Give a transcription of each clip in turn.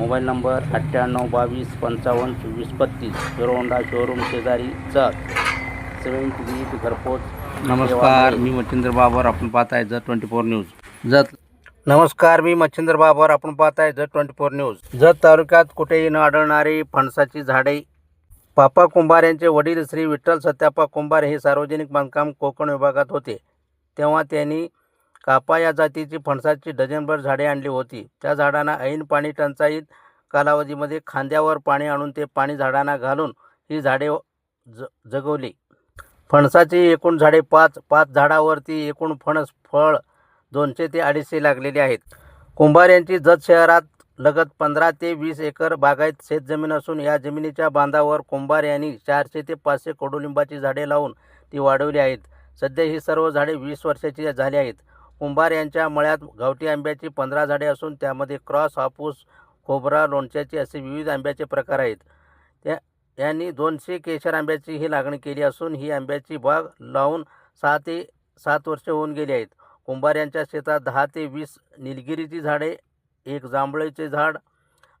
Mobile number अठ्ठ्याण्णव बावीस पंचावन्न चोवीस बत्तीस. हिरो होंडा शोरूम शेजारी जत सिमेंट वीट घरपोच नमस्कार मी मच्छिंद्र बाबर. आपण पाहत आहे Jat twenty four news. Jat. नमस्कार मी मच्छिंद्र बाबर. आपण पाहत आहे Jat twenty four news. Jat तालुक्यात कुठेही न आढळणारी फणसाची झाडे. पापा कुंभार यांचे वडील श्री विठ्ठल सत्यापा कुंभार हे सार्वजनिक बांधकाम कोकण विभागात होते. तेव्हा त्यांनी कापा या जातीची फणसाची डझनभर झाडे आणली होती. त्या झाडांना ऐन पाणी टंचाईत कालावधीमध्ये खांद्यावर पाणी आणून ते पाणी झाडांना घालून ही झाडे ज जगवली. फणसाची एकूण झाडे पाच पाच झाडावरती एकूण फणस फळ दोनशे ते अडीचशे लागलेली आहेत. कुंभार यांची जत शहरात लगत पंधरा ते वीस एकर बागायत शेतजमीन असून या जमिनीच्या बांधावर कुंभार यांनी चारशे ते पाचशे कडुलिंबाची झाडे लावून ती वाढवली आहेत. सध्या ही सर्व झाडे वीस वर्षाची झाली आहेत. कुंभार यांच्या मळ्यात गावठी आंब्याची पंधरा झाडे असून त्यामध्ये क्रॉस हापूस खोबरा लोणच्याचे असे विविध आंब्याचे प्रकार आहेत. त्या यांनी दोनशे केशर आंब्याची ही लागण केली असून ही आंब्याची बाग लावून सहा ते सात वर्षे होऊन गेली आहेत. कुंभार यांच्या शेतात दहा ते वीस निलगिरीची झाडे एक जांभळीचे झाड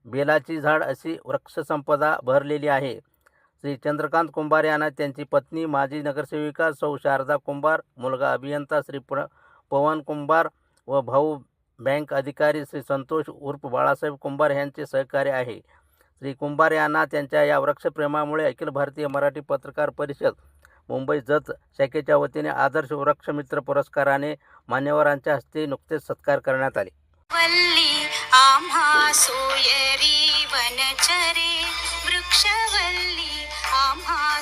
बेलाची झाड अशी वृक्षसंपदा भरलेली आहे. श्री चंद्रकांत कुंभार यांना त्यांची पत्नी माजी नगरसेविका सौ शारदा कुंभार मुलगा अभियंता श्री प्र पवन कुंभार व भाऊ बँक अधिकारी श्री संतोष उर्फ बाळासाहेब कुंभार यांचे सहकार्य आहे. श्री कुंभार यांना त्यांच्या या वृक्षप्रेमामुळे अखिल भारतीय मराठी पत्रकार परिषद मुंबई जत शाखेच्या वतीने आदर्श वृक्षमित्र पुरस्काराने मान्यवरांच्या हस्ते नुकतेच सत्कार करण्यात आले. वृक्षवल्ली आम्हा